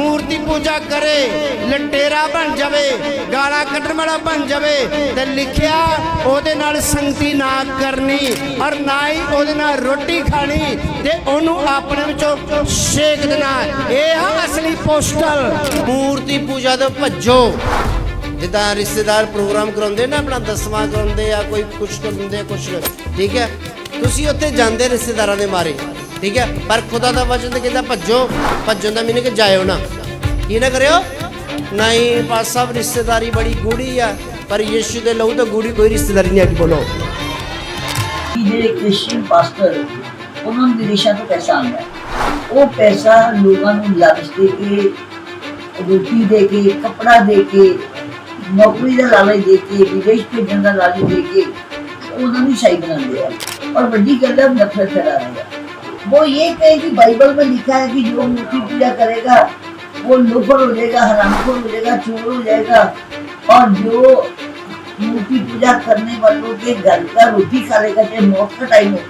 ਮੂਰਤੀ ਪੂਜਾ ਕਰੇ, ਲਟੇਰਾ ਬਣ ਜਾਵੇ, ਗਾਲਾਂ ਕੱਢਣ ਵਾਲਾ ਬਣ ਜਾਵੇ, ਤੇ ਲਿਖਿਆ ਉਹਦੇ ਨਾਲ ਸੰਗਤੀ ਨਾ ਕਰਨੀ ਔਰ ਨਾ ਹੀ ਉਹਦੇ ਨਾਲ ਰੋਟੀ ਖਾਣੀ ਤੇ ਉਹਨੂੰ ਆਪਣੇ ਵਿੱਚੋਂ ਛੇਕ ਦੇਣਾ। ਇਹ ਆ ਅਸਲੀ ਪੋਸਟਲ। ਮੂਰਤੀ ਪੂਜਾ ਤੋਂ ਭੱਜੋ। ਜਿੱਦਾਂ ਰਿਸ਼ਤੇਦਾਰ ਪ੍ਰੋਗਰਾਮ ਕਰਾਉਂਦੇ ਨਾ, ਆਪਣਾ ਦਸਵਾਂ ਕਰਾਉਂਦੇ ਆ, ਕੋਈ ਕੁਛ ਕਰਾਉਂਦੇ ਕੁਛ। ਠੀਕ ਹੈ? ਤੁਸੀਂ ਉੱਥੇ ਜਾਂਦੇ ਰਿਸ਼ਤੇਦਾਰਾਂ ਦੇ ਮਾਰੇ। ਠੀਕ ਹੈ? ਪਰ ਖੁਦਾ ਦਾ ਵਚਨ ਤੇ ਕਹਿੰਦਾ ਭੱਜੋ ਭੱਜੋ ਦਾ ਮੀਨਿੰਗ ਜਾਇਓ ਨਾ। ਕੀ ਨਾ ਕਰਿਓ? ਨਹੀਂ ਪਾਸ ਸਭ ਰਿਸ਼ਤੇਦਾਰੀ ਬੜੀ ਗੂੜੀ ਆ। ਪਰ ਯਿਸੂ ਦੇ ਲਹੂ ਤੋਂ ਗੂੜੀ ਕੋਈ ਰਿਸ਼ਤੇਦਾਰੀ ਨਹੀਂ ਆ ਬੋਲੋ। ਉਹ ਪੈਸਾ ਲੋਕਾਂ ਨੂੰ ਲਾਲਚ ਦੇ ਕੇ, ਰੋਟੀ ਦੇ ਕੇ, ਕੱਪੜਾ ਦੇ ਕੇ, ਨੌਕਰੀ ਦਾ ਲਾਲਚ ਦੇ ਕੇ, ਵਿਦੇਸ਼ ਭੇਜਣ ਦਾ ਲਾਲਚ ਦੇ ਕੇ, ਉਹਨਾਂ ਨੂੰ ਸ਼ਾਈ ਬਣਾਉਂਦੇ ਆ। ਔਰ ਵੱਡੀ ਗੱਲ ਹੈ ਨਫ਼ਰਤ ਫੈਲਾ ਆ। वो ये कहे कि बाइबल में लिखा है कि जो मूर्ति पूजा करेगा वो लोफर हो जाएगा हरामखोर हो जाएगा चोर हो जाएगा और जो मूर्ति पूजा करने वालों के घर का रोटी खा लेगा चाहे मौत का टाइम हो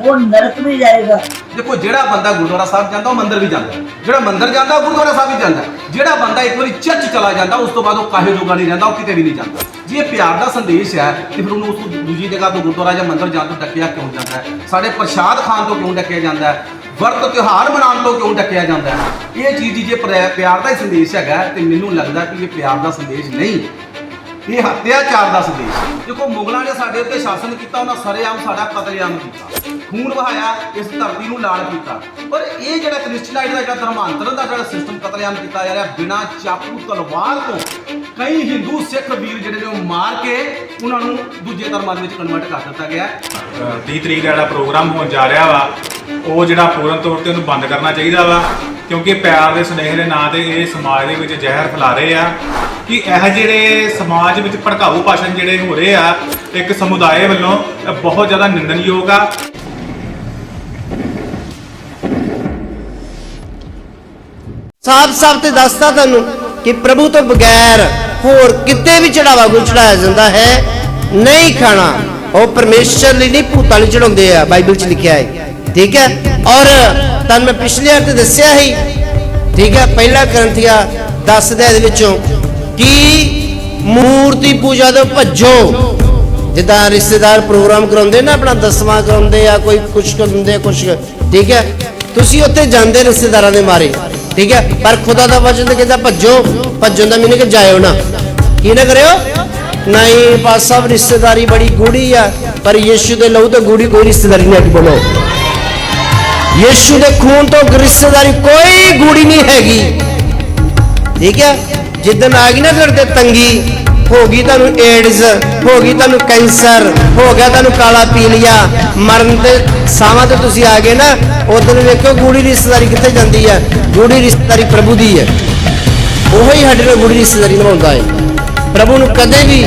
वो नरक में जाएगा ਦੇਖੋ ਜਿਹੜਾ ਬੰਦਾ ਗੁਰਦੁਆਰਾ ਸਾਹਿਬ ਜਾਂਦਾ ਉਹ ਮੰਦਿਰ ਵੀ ਜਾਂਦਾ ਹੈ। ਜਿਹੜਾ ਮੰਦਿਰ ਜਾਂਦਾ ਉਹ ਗੁਰਦੁਆਰਾ ਸਾਹਿਬ ਵੀ ਜਾਂਦਾ ਹੈ। ਜਿਹੜਾ ਬੰਦਾ ਇੱਕ ਵਾਰੀ ਚਰਚ ਚਲਾ ਜਾਂਦਾ ਉਸ ਤੋਂ ਬਾਅਦ ਉਹ ਕਾਹੇ ਜੋਗਾ ਨਹੀਂ ਰਹਿੰਦਾ ਉਹ ਕਿਤੇ ਵੀ ਨਹੀਂ ਜਾਂਦਾ ਜੇ ਇਹ ਪਿਆਰ ਦਾ ਸੰਦੇਸ਼ ਹੈ, ਤੇ ਫਿਰ ਉਹਨੂੰ ਉਸ ਤੋਂ ਦੂਜੀ ਜਗ੍ਹਾ ਤੋਂ ਗੁਰਦੁਆਰਾ ਜਾਂ ਮੰਦਿਰ ਜਾਣ ਤੋਂ ਡੱਕਿਆ ਕਿਉਂ ਜਾਂਦਾ ਹੈ? ਸਾਡੇ ਪ੍ਰਸ਼ਾਦ ਖਾਣ ਤੋਂ ਕਿਉਂ ਡੱਕਿਆ ਜਾਂਦਾ ਹੈ? ਵਰਤ ਤਿਉਹਾਰ ਮਨਾਉਣ ਤੋਂ ਕਿਉਂ ਡੱਕਿਆ ਜਾਂਦਾ ਹੈ? ਇਹ ਚੀਜ਼ ਜੇ ਪਿਆ- ਪਿਆਰ ਦਾ ਹੀ ਸੰਦੇਸ਼ ਹੈਗਾ ਤੇ ਮੈਨੂੰ ਲੱਗਦਾ ਕਿ ਇਹ ਪਿਆਰ ਦਾ ਸੰਦੇਸ਼ ਨਹੀਂ। ਇਹ ਹੱਤਿਆਚਾਰ ਦਾ ਸੰਦੇਸ਼? ਦੇਖੋ, ਮੁਗਲਾਂ ਨੇ ਸਾਡੇ ਉੱਤੇ ਸ਼ਾਸਨ ਕੀਤਾ, ਉਹਨਾਂ ਸਰੇਆਮ ਸਾਡਾ ਕਤਲੇਆਮ ਕੀਤਾ। ਖੂਨ ਵਹਾਇਆ, ਇਸ ਧਰਤੀ ਨੂੰ ਲਾਲ ਕੀਤਾ। ਪਰ ਇਹ ਜਿਹੜਾ ਕ੍ਰਿਸਚਨਾਈਟ ਦਾ ਜਿਹੜਾ ਧਰਮਾਂਤਰਨ ਦਾ ਜਿਹੜਾ ਸਿਸਟਮ ਕਤਲੇਆਮ ਕੀਤਾ ਜਾ ਰਿਹਾ, ਬਿਨਾਂ ਚਾਕੂ ਤਲਵਾਰ ਤੋਂ, ਕਈ ਹਿੰਦੂ ਸਿੱਖ ਵੀਰ ਜਿਹੜੇ ਨੇ ਉਹ ਮਾਰ ਕੇ ਉਹਨਾਂ ਨੂੰ ਦੂਜੇ ਧਰਮਾਂ ਦੇ ਵਿੱਚ ਕਨਵਰਟ ਕਰ ਦਿੱਤਾ ਗਿਆ ਹੈ। 30 ਤਰੀਕ ਦਾ ਜਿਹੜਾ ਪ੍ਰੋਗਰਾਮ ਹੋਣ ਜਾ ਰਿਹਾ ਵਾ, ਉਹ ਜਿਹੜਾ ਪੂਰਨ ਤੌਰ ਤੇ ਉਹਨੂੰ ਬੰਦ ਕਰਨਾ ਚਾਹੀਦਾ ਵਾ। ਕਿਉਂਕਿ ਪਿਆਰ ਦੇ ਸੁਨੇਹੇ ਦੇ ਨਾਂ ਤੇ ਇਹ ਸਮਾਜ ਦੇ ਵਿੱਚ ਜ਼ਹਿਰ ਫੈਲਾ ਰਹੇ ਆ ਕਿ ਇਹ ਜਿਹੜੇ ਸਮਾਜ ਵਿੱਚ ਭੜਕਾਊ ਭਾਸ਼ਣ ਜਿਹੜੇ ਹੋ ਰਹੇ ਆ, ਇੱਕ ਸਮੁਦਾਇ ਵੱਲੋਂ ਬਹੁਤ ਜ਼ਿਆਦਾ ਨਿੰਦਣਯੋਗ ਆ। ਸਾਫ਼ ਸਾਫ਼ ਤੇ ਦੱਸਦਾ ਤੁਹਾਨੂੰ ਕਿ ਪ੍ਰਭੂ ਤੋਂ ਬਗੈਰ ਹੋਰ ਕਿਤੇ ਵੀ ਚੜਾਵਾ ਕੋਈ ਚੜਾਇਆ ਜਾਂਦਾ ਹੈ, ਨਹੀਂ ਖਾਣਾ। ਉਹ ਪਰਮੇਸ਼ਰ ਲਈ ਨਹੀਂ, ਭੂਤਾਂ ਲਈ ਚੜਾਉਂਦੇ ਆ, ਬਾਈਬਲ 'ਚ ਲਿਖਿਆ ਹੈ। ਠੀਕ ਹੈ? ਔਰ ਤੁਹਾਨੂੰ ਮੈਂ ਪਿਛਲੇ ਹਫ਼ਤੇ ਦੱਸਿਆ ਹੀ ਠੀਕ ਹੈ? ਪਹਿਲਾ ਗ੍ਰੰਥੀਆ 10 ਦੇ ਇਹਦੇ ਵਿੱਚੋਂ ਕਿ ਮੂਰਤੀ ਪੂਜਾ ਤੋਂ ਭੱਜੋ। ਜਿੱਦਾਂ ਰਿਸ਼ਤੇਦਾਰ ਪ੍ਰੋਗਰਾਮ ਕਰਾਉਂਦੇ ਨਾ, ਆਪਣਾ ਦਸਵਾਂ ਕਰਾਉਂਦੇ ਆ, ਕੋਈ ਕੁਛ ਕਰਾਉਂਦੇ ਆ, ਕੁਛ ਠੀਕ ਹੈ? ਤੁਸੀਂ ਉੱਥੇ ਜਾਂਦੇ ਰਿਸ਼ਤੇਦਾਰਾਂ ਦੇ ਮਾਰੇ। ਠੀਕ ਹੈ? ਪਰ ਖੁਦਾ ਦਾ ਵਚਨ ਤੇ ਕਹਿੰਦਾ ਭੱਜੋ। ਭੱਜਣ ਦਾ ਮੀਨਿੰਗ ਜਾਇਓ ਨਾ। ਕੀ ਨਾ ਕਰਿਓ? ਨਹੀਂ ਪਾਸ ਸਾਹਿਬ ਰਿਸ਼ਤੇਦਾਰੀ ਬੜੀ ਗੂੜੀ ਆ। ਪਰ ਯਿਸੂ ਦੇ ਲਹੂ ਤੇ ਗੂੜੀ ਕੋਈ ਰਿਸ਼ਤੇਦਾਰੀ ਨਹੀਂ ਬੋਲੋ। ਯਿਸੂ ਦੇ ਖੂਨ ਤੋਂ ਰਿਸ਼ਤੇਦਾਰੀ ਕੋਈ ਗੂੜੀ ਨਹੀਂ ਹੈਗੀ। ਠੀਕ ਹੈ ਜਿੱਦਨ ਆ ਗਈ ਨਾ ਤੁਹਾਡੇ ਤੇ ਤੰਗੀ, ਹੋ ਗਈ ਤੁਹਾਨੂੰ ਏਡਜ਼, ਹੋ ਗਈ ਤੁਹਾਨੂੰ ਕੈਂਸਰ, ਹੋ ਗਿਆ ਤੁਹਾਨੂੰ ਕਾਲਾ ਪੀਲੀਆ। ਮਰਨ ਤੇ ਸਾਹਾਂ ਤੇ ਤੁਸੀਂ ਆ ਗਏ ਨਾ ਉਦੋਂ ਵੇਖੋ ਗੂੜੀ ਰਿਸ਼ਤੇਦਾਰੀ ਕਿੱਥੇ ਜਾਂਦੀ ਹੈ ਗੂੜੀ ਰਿਸ਼ਤੇਦਾਰੀ ਪ੍ਰਭੂ ਦੀ ਹੈ ਉਹੀ ਸਾਡੇ ਨਾਲ ਗੂੜੀ ਰਿਸ਼ਤੇਦਾਰੀ ਨਿਭਾਉਂਦਾ ਹੈ ਪ੍ਰਭੂ ਨੂੰ ਕਦੇ ਵੀ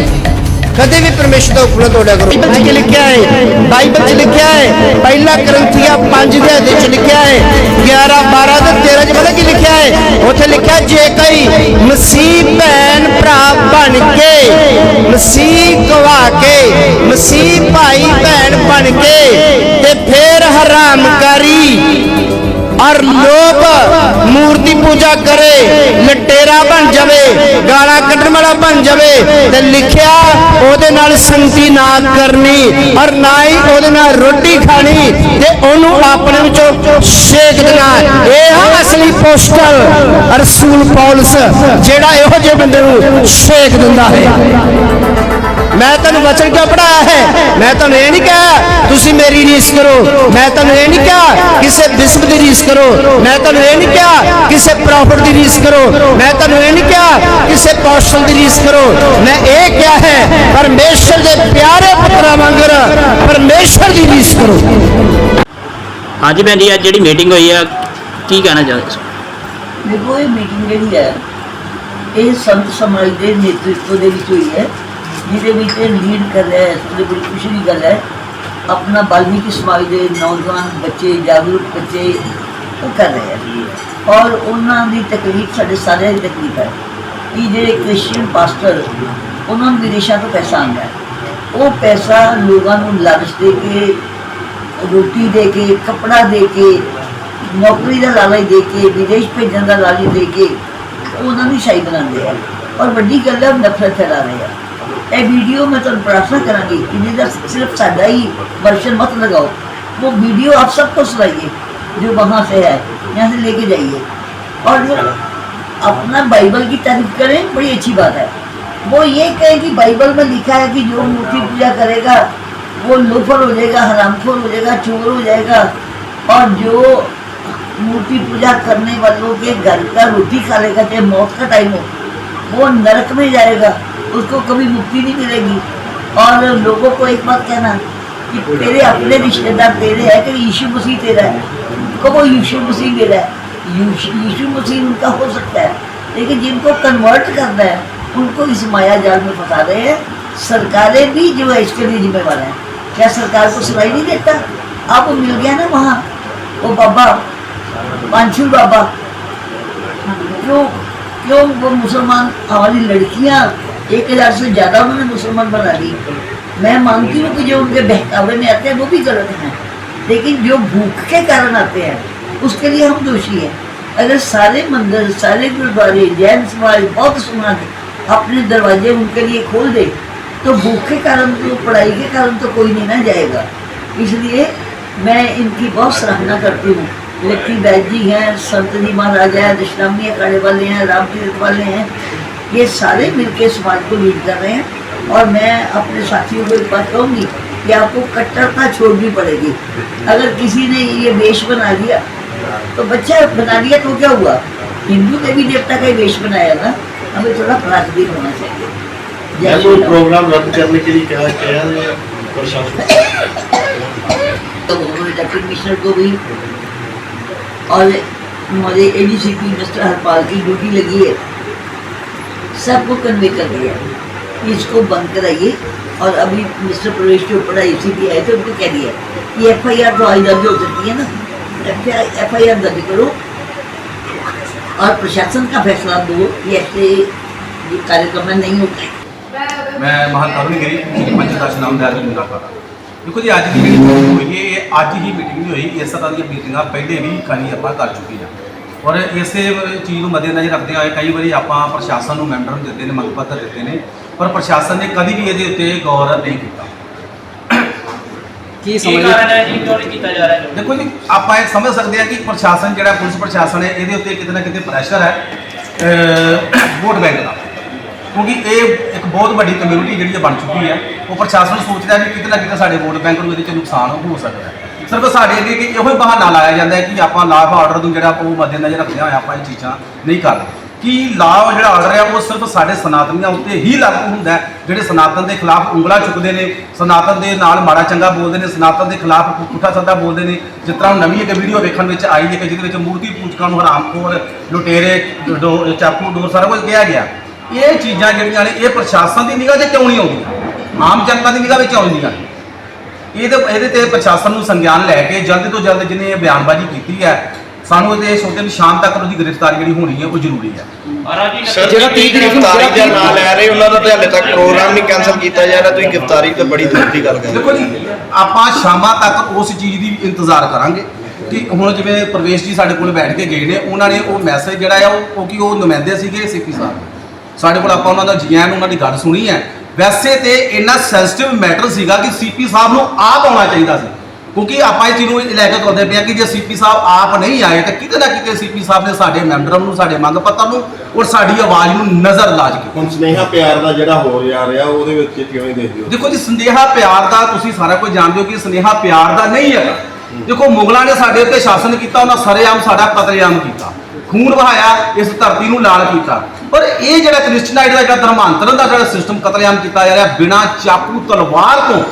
ਕਦੇ ਵੀ ਪਰਮੇਸ਼ਰ ਦਾ ਹੁਕਮ ਨਾ ਤੋੜਿਆ ਕਰੋ। ਬਾਈਬਲ 'ਚ ਲਿਖਿਆ ਹੈ, ਬਾਈਬਲ 'ਚ ਲਿਖਿਆ ਹੈ, ਪਹਿਲਾ ਕਰੰਥੀਆ 5 ਦੇ ਅਧਿਆਇ ਲਿਖਿਆ ਹੈ 11 12 ਤੇ 13 'ਚ ਪਤਾ ਕੀ ਲਿਖਿਆ ਹੈ? ਉੱਥੇ ਲਿਖਿਆ ਜੇ ਕੋਈ ਮਸੀਹ ਭੈਣ ਭਰਾ ਬਣ ਕੇ, ਮਸੀਹ ਗਵਾ ਕੇ, ਮਸੀਹ ਭਾਈ ਭੈਣ ਬਣ ਕੇ, ਤੇ ਫੇਰ ਹਰਾਮ ਕਰੀ ਔਰ ਲੋਕ ਮੂਰਤੀ ਪੂਜਾ ਕਰੇ, ਲਟੇਰਾ ਬਣ ਜਾਵੇ, ਗਾਲਾਂ ਕੱਢਣ ਵਾਲਾ ਬਣ ਜਾਵੇ ਤੇ ਲਿਖਿਆ ਉਹਦੇ ਨਾਲ ਸੰਗਤੀ ਨਾ ਕਰਨੀ ਔਰ ਨਾ ਹੀ ਉਹਦੇ ਨਾਲ ਰੋਟੀ ਖਾਣੀ ਤੇ ਉਹਨੂੰ ਆਪਣੇ ਵਿੱਚੋਂ ਛੇਕ ਦੇਣਾ। ਇਹ ਆ ਅਸਲੀ ਪੋਸਟਲ ਰਸੂਲ ਪੌਲਸ, ਜਿਹੜਾ ਇਹੋ ਜਿਹੇ ਬੰਦੇ ਨੂੰ ਛੇਕ ਦਿੰਦਾ ਹੈ। ਮੈਂ ਤੁਹਾਨੂੰ ਵਚਨ ਕਿਉਂ ਪੜਾਇਆ ਹੈ? ਮੈਂ ਤੁਹਾਨੂੰ ਇਹ ਨਹੀਂ ਕਿਹਾ ਤੁਸੀਂ ਮੇਰੀ ਰੀਸ ਕਰੋ। ਮੈਂ ਤੁਹਾਨੂੰ ਇਹ ਨਹੀਂ ਕਿਹਾ ਕਿਸੇ ਬਿਸ਼ਪ ਦੀ ਰੀਸ ਕਰੋ। ਮੈਂ ਤੁਹਾਨੂੰ ਇਹ ਨਹੀਂ ਕਿਹਾ ਕਿਸੇ ਪ੍ਰੋਫਟ ਦੀ ਰੀਸ ਕਰੋ। ਮੈਂ ਤੁਹਾਨੂੰ ਇਹ ਨਹੀਂ ਕਿਹਾ ਕਿਸੇ ਪੌਸਟਲ ਦੀ ਰੀਸ ਕਰੋ। ਮੈਂ ਇਹ ਕਿਹਾ ਹੈ ਪਰਮੇਸ਼ਰ ਦੇ ਪਿਆਰੇ ਪੁੱਤਰਾਂ ਵਾਂਗਰ ਪਰਮੇਸ਼ਰ ਦੀ ਰੀਸ ਕਰੋ। ਹਾਂਜੀ ਭੈਣ ਜੀ ਅੱਜ ਜਿਹੜੀ ਮੀਟਿੰਗ ਹੋਈ ਆ ਕੀ ਕਹਿਣਾ ਚਾਹੁੰਦੇ ਹੋ? ਦੇਖੋ ਇਹ ਮੀਟਿੰਗ ਜਿਹੜੀ ਹੈ ਇਹ ਸੰਤ ਸਮਾਜ ਦੇ ਨੇਤਰਤਵ ਦੇ ਵਿੱਚ ਹੋਈ ਹੈ। ਜਿਹਦੇ ਵਿੱਚ ਲੀਡ ਕਰ ਰਿਹਾ ਹੈ ਤੇ ਬੜੀ ਖੁਸ਼ੀ ਦੀ ਗੱਲ ਹੈ। ਆਪਣਾ ਬਾਲਮੀਕੀ ਸਮਾਜ ਦੇ ਨੌਜਵਾਨ ਬੱਚੇ, ਜਾਗਰੂਕ ਬੱਚੇ ਉਹ ਕਰ ਰਹੇ ਹੈ। ਔਰ ਉਹਨਾਂ ਦੀ ਤਕਲੀਫ ਸਾਡੇ ਸਾਰਿਆਂ ਦੀ ਤਕਲੀਫ ਹੈ। ਕਿ ਜਿਹੜੇ ਕ੍ਰਿਸਚੀਅਨ ਪਾਸਟਰ, ਉਹਨਾਂ ਨੂੰ ਵਿਦੇਸ਼ਾਂ ਤੋਂ ਪੈਸਾ ਆਉਂਦਾ ਹੈ। ਉਹ ਪੈਸਾ ਲੋਕਾਂ ਨੂੰ ਲਾਲਚ ਦੇ ਕੇ, ਰੋਟੀ ਦੇ ਕੇ, ਕੱਪੜਾ ਦੇ ਕੇ, ਨੌਕਰੀ ਦਾ ਲਾਲਚ ਦੇ ਕੇ, ਵਿਦੇਸ਼ ਭੇਜਣ ਦਾ ਲਾਲਚ ਦੇ ਕੇ, ਉਹਨਾਂ ਨੂੰ ਸ਼ਾਹੀ ਬਣਾਉਂਦੇ ਆ ਔਰ ਵੱਡੀ ਗੱਲ ਹੈ, ਉਹ ਨਫ਼ਰਤ ਫੈਲਾ ਰਹੇ ਆ ए वीडियो में ਕਰਾਂਗੀ प्रार्थना ਜੇ कि ਸਾਡਾ सिर्फ़ ਵਰਸ਼ਨ ही वर्षन मत लगाओ ਆਪ वीडियो आप सबको सुनाइए, जो वहाँ से है, यहाँ से लेके जाइए। और अपना बाइबल की तारीफ़ करें, बड़ी अच्छी बात है। वो ये ਕਹੇ कि बाइबल में लिखा है कि जो मूर्ति पूजा करेगा, वो लोफर हो जाएगा ਹਰਾਮਖੋਰ हो जाएगा, चोर हो जाएगा। और जो मूर्ति पूजा करने वालों के घर का रोटी खा लेगा चाहे मौत का टाइम हो, वो नरक में जाएगा। उसको कभी मुक्ति नहीं मिलेगी। और लोगों को एक बात कहना कि तेरे अपने रिश्तेदार तेरे है कि यीशु मसीह तेरा है? को वो यीशु मसीह मेरा है? यीशु मसीह उनका हो सकता है। लेकिन जिनको कन्वर्ट करना है, उनको इस माया जाल में फंसा रहे हैं। सरकारें भी जो है, इसके लिए जिम्मेवार हैं। क्या सरकार को सुनाई नहीं देता? आपको मिल गया ना वहाँ। वो बाबा पांचुल बाबा। क्यों क्यों वो मुसलमान हमारी लड़कियाँ एक हज़ार से ज़्यादा उन्होंने मुसलमान बना दी। मैं मानती हूँ कि जो उनके बहकावे में आते हैं, वो भी गलत हैं। लेकिन जो भूख के कारण आते हैं, उसके लिए हम दोषी हैं। अगर सारे मंदिर, सारे गुरुद्वारे, जैन समाज, बौद्ध समाज अपने दरवाजे उनके लिए खोल दे तो भूख के कारण तो पढ़ाई के कारण तो कोई नहीं ना जाएगा। इसलिए मैं इनकी बहुत सराहना करती हूँ। लक्की बैद जी हैं, संत जी महाराज हैं इस्लामी अखाड़े वाले हैं रामतीर्थ वाले हैं। ये सारे मिलके समाज को लीड कर रहे हैं। और मैं अपने साथियों को एक बात कहूँगी कि आपको कट्टरता छोड़नी पड़ेगी। अगर किसी ने ये वेश बना दिया तो बच्चा बना दिया तो क्या हुआ? हिंदू देवी देवता का ही वेश बनाया ना हमें थोड़ा प्राकृतिक होना चाहिए। प्रोग्राम रद्द करने के लिए कहा क्या तो उन्होंने डिप्टी कमिश्नर को भी और हमारे एडीसीपी मिस्टर हरपाल की ड्यूटी लगी है। सबको कन्वे कर दिया। इसको बंद कराइए और अभी मिस्टर प्रवेश के ऊपर आई सी आए थे तो उनको कह दिया। कि एफ़ आई आर तो आई दर्ज हो सकती है ना? एफ़ आई आर दर्ज करो और प्रशासन का फैसला दो। कि ऐसे ये कार्यक्रम नहीं होता। है मैं महान कानूनी गिरी पंचदास नाम दयाल मुलाकात देखो जी, आज की मीटिंग हुई है आज ही मीटिंग हुई इस तरह मीटिंग पहले भी कहानी अपना कर चुकी है। ਔਰ ਇਸੇ ਚੀਜ਼ ਨੂੰ ਮੱਦੇਨਜ਼ਰ ਰੱਖਦੇ ਹੋਏ ਕਈ ਵਾਰੀ ਆਪਾਂ ਪ੍ਰਸ਼ਾਸਨ ਨੂੰ ਮੈਂਬਰ ਨੂੰ ਦਿੱਤੇ ਨੇ ਮੰਗ ਪੱਤਰ ਦਿੱਤੇ ਨੇ ਪਰ ਪ੍ਰਸ਼ਾਸਨ ਨੇ ਕਦੀ ਵੀ ਇਹਦੇ ਉੱਤੇ ਗੌਰ ਨਹੀਂ ਕੀਤਾ। ਕੀ ਕਾਰਨ ਹੈ ਜੀ? ਕਿਉਂ ਨਹੀਂ ਕੀਤਾ ਜਾ ਰਿਹਾ ਦੇਖੋ ਜੀ ਆਪਾਂ ਇਹ ਸਮਝ ਸਕਦੇ ਹਾਂ ਕਿ ਪ੍ਰਸ਼ਾਸਨ ਜਿਹੜਾ ਪੁਲਿਸ ਪ੍ਰਸ਼ਾਸਨ ਹੈ ਇਹਦੇ ਉੱਤੇ ਕਿਤੇ ਨਾ ਕਿਤੇ ਪ੍ਰੈਸ਼ਰ ਹੈ ਵੋਟ ਬੈਂਕ ਦਾ। ਕਿਉਂਕਿ ਇਹ ਇੱਕ ਬਹੁਤ ਵੱਡੀ ਕਮਿਊਨਿਟੀ ਜਿਹੜੀ ਬਣ ਚੁੱਕੀ ਹੈ ਉਹ ਪ੍ਰਸ਼ਾਸਨ ਸੋਚਦਾ ਹੈ ਕਿ ਕਿਤੇ ਨਾ ਕਿਤੇ ਸਾਡੇ ਵੋਟ ਬੈਂਕ ਨੂੰ ਇਹਦੇ ਚ ਨੁਕਸਾਨ ਹੋ ਸਕਦਾ ਹੈ। ਸਿਰਫ ਸਾਡੇ ਅੱਗੇ ਕਿ ਇਹੋ ਹੀ ਬਹਾਨਾ ਲਾਇਆ ਜਾਂਦਾ ਹੈ ਕਿ ਆਪਾਂ ਲਾਅ ਆਰਡਰ ਨੂੰ ਜਿਹੜਾ ਉਹ ਮੱਦੇ ਮੱਦੇਨਜ਼ਰ ਰੱਖਿਆ ਹੋਇਆ ਆਪਾਂ ਇਹ ਚੀਜ਼ਾਂ ਨਹੀਂ ਕਰਦੇ ਕਿ ਲਾਅ ਜਿਹੜਾ ਆਰਡਰ ਹੈ ਉਹ ਸਿਰਫ ਸਾਡੇ ਸਨਾਤਨੀਆਂ ਉੱਤੇ ਹੀ ਲਾਗੂ ਹੁੰਦਾ ਹੈ, ਜਿਹੜੇ ਸਨਾਤਨ ਦੇ ਖਿਲਾਫ ਉਂਗਲਾ ਚੁੱਕਦੇ ਨੇ, ਸਨਾਤਨ ਦੇ ਨਾਲ ਮਾੜਾ ਚੰਗਾ ਬੋਲਦੇ ਨੇ, ਸਨਾਤਨ ਦੇ ਖਿਲਾਫ ਪੁੱਠਾ ਸੱਦਾ ਬੋਲਦੇ ਨੇ। ਜਿਸ ਤਰ੍ਹਾਂ ਹੁਣ ਨਵੀਂ ਇੱਕ ਵੀਡੀਓ ਵੇਖਣ ਵਿੱਚ ਆਈ ਹੈ ਕਿ ਜਿਹਦੇ ਵਿੱਚ ਮੂਰਤੀ ਪੂਜਕਾਂ ਨੂੰ ਹਰਾਮਖੋਰ ਲੁਟੇਰੇ, ਡੋ- ਚਾਕੂ, ਡੋਰ ਸਾਰਾ ਕੁਝ ਕਿਹਾ ਗਿਆ। ਇਹ ਚੀਜ਼ਾਂ ਜਿਹੜੀਆਂ ਨੇ, ਇਹ ਪ੍ਰਸ਼ਾਸਨ ਦੀ ਨਿਗਾਹ 'ਚ ਕਿਉਂ ਨਹੀਂ ਆਉਂਦੀਆਂ? ਆਮ ਜਨਤਾ ਦੀ ਨਿਗਾਹ ਵਿੱਚ ਆਉਂਦੀਆਂ? ਨੇ ਇਹਦੇ ਇਹਦੇ ਤੇ ਪ੍ਰਸ਼ਾਸਨ ਨੂੰ ਸੰਗਿਆਨ ਲੈ ਕੇ ਜਲਦ ਤੋਂ ਜਲਦ ਜਿਹਨੇ ਇਹ ਬਿਆਨਬਾਜ਼ੀ ਕੀਤੀ ਹੈ ਸਾਨੂੰ ਇਹਦੇ ਸੋਚਦੇ ਵੀ ਸ਼ਾਮ ਤੱਕ ਉਹਦੀ ਗ੍ਰਿਫਤਾਰੀ ਜਿਹੜੀ ਹੋਣੀ ਹੈ ਉਹ ਜ਼ਰੂਰੀ ਹੈ। ਸਰ ਜਿਹੜਾ 30 ਤਰੀਕ ਨੂੰ ਗ੍ਰਿਫਤਾਰੀ ਦਾ ਨਾਂ ਲੈ ਰਹੇ ਉਹਨਾਂ ਦਾ ਤੇ ਹਾਲੇ ਤੱਕ ਪ੍ਰੋਗਰਾਮ ਨਹੀਂ ਕੈਨਸਲ ਕੀਤਾ ਜਾ ਰਿਹਾ ਤੁਸੀਂ ਗ੍ਰਿਫਤਾਰੀ ਤੇ ਬੜੀ ਦੂਰ ਦੀ ਗੱਲ ਕਰ ਰਹੇ ਦੇਖੋ ਜੀ ਆਪਾਂ ਸ਼ਾਮਾਂ ਤੱਕ ਉਸ ਚੀਜ਼ ਦੀ ਇੰਤਜ਼ਾਰ ਕਰਾਂਗੇ ਕਿ ਹੁਣ ਜਿਵੇਂ ਪ੍ਰਵੇਸ਼ ਜੀ ਸਾਡੇ ਕੋਲ ਬੈਠ ਕੇ ਗਏ ਨੇ ਉਹਨਾਂ ਨੇ ਉਹ ਮੈਸੇਜ ਜਿਹੜਾ ਆ ਉਹ ਕਿਉਂਕਿ ਉਹ ਨੁਮਾਇੰਦੇ ਸੀਗੇ ਸਿੱਖੀ ਸਾਹਿਬ। ਸਾਡੇ ਕੋਲ ਆਪਾਂ ਉਹਨਾਂ ਦਾ ਜੀਐਨ ਉਹਨਾਂ ਦੀ ਗੱਲ ਸੁਣੀ ਹੈ। ਵੈਸੇ ਤੇ ਇੰਨਾ ਸੈਂਸਿਟਿਵ ਮੈਟਰ ਸੀਗਾ ਕਿ ਸੀਪੀ ਸਾਹਿਬ ਨੂੰ ਆਪ ਆਉਣਾ ਚਾਹੀਦਾ ਸੀ। ਕਿਉਂਕਿ ਆਪਾਂ ਇਹ ਚੀਜ਼ ਨੂੰ ਲੈ ਕੇ ਤੁਰਦੇ ਹਾਂ ਕਿ ਜੇ ਸੀਪੀ ਸਾਹਿਬ ਆਪ ਨਹੀਂ ਆਏ ਤਾਂ ਕਿਤੇ ਨਾ ਕਿਤੇ ਸੀਪੀ ਸਾਹਿਬ ਨੇ ਸਾਡੇ ਮੈਂਬਰਾਂ ਨੂੰ ਸਾਡੇ ਮੰਗ ਪੱਤਰ ਨੂੰ ਔਰ ਸਾਡੀ ਆਵਾਜ਼ ਨੂੰ ਨਜ਼ਰ ਲਾਜ ਕੀਤੀ ਹੁਣ ਸਨੇਹਾ ਪਿਆਰ ਦਾ ਜਿਹੜਾ ਹੋ ਜਾ ਰਿਹਾ ਉਹਦੇ ਵਿੱਚ ਕਿਵੇਂ ਦੇਖਦੇ ਹੋ? ਦੇਖੋ ਜੀ ਸੰਦੇਹਾ ਪਿਆਰ ਦਾ ਤੁਸੀਂ ਸਾਰਾ ਕੁਝ ਜਾਣਦੇ ਹੋ ਕਿ ਸੰਦੇਹਾ ਪਿਆਰ ਦਾ ਨਹੀਂ ਹੈਗਾ। ਦੇਖੋ ਮੁਗਲਾਂ ਨੇ ਸਾਡੇ ਉੱਤੇ ਸ਼ਾਸਨ ਕੀਤਾ ਉਹਨਾਂ ਸਰੇਆਮ ਸਾਡਾ ਕਤਲੇਆਮ ਕੀਤਾ। ਖੂਨ ਵਹਾਇਆ, ਇਸ ਧਰਤੀ ਨੂੰ ਲਾਲ ਕੀਤਾ। ਪਰ ਇਹ ਜਿਹੜਾ ਕ੍ਰਿਸਚਨਾਈਟ ਦਾ ਜਿਹੜਾ ਧਰਮਾਂਤਰਨ ਦਾ ਜਿਹੜਾ ਸਿਸਟਮ ਕਤਲੇਆਮ ਕੀਤਾ ਜਾ ਰਿਹਾ, ਬਿਨਾਂ ਚਾਕੂ ਤਲਵਾਰ ਤੋਂ,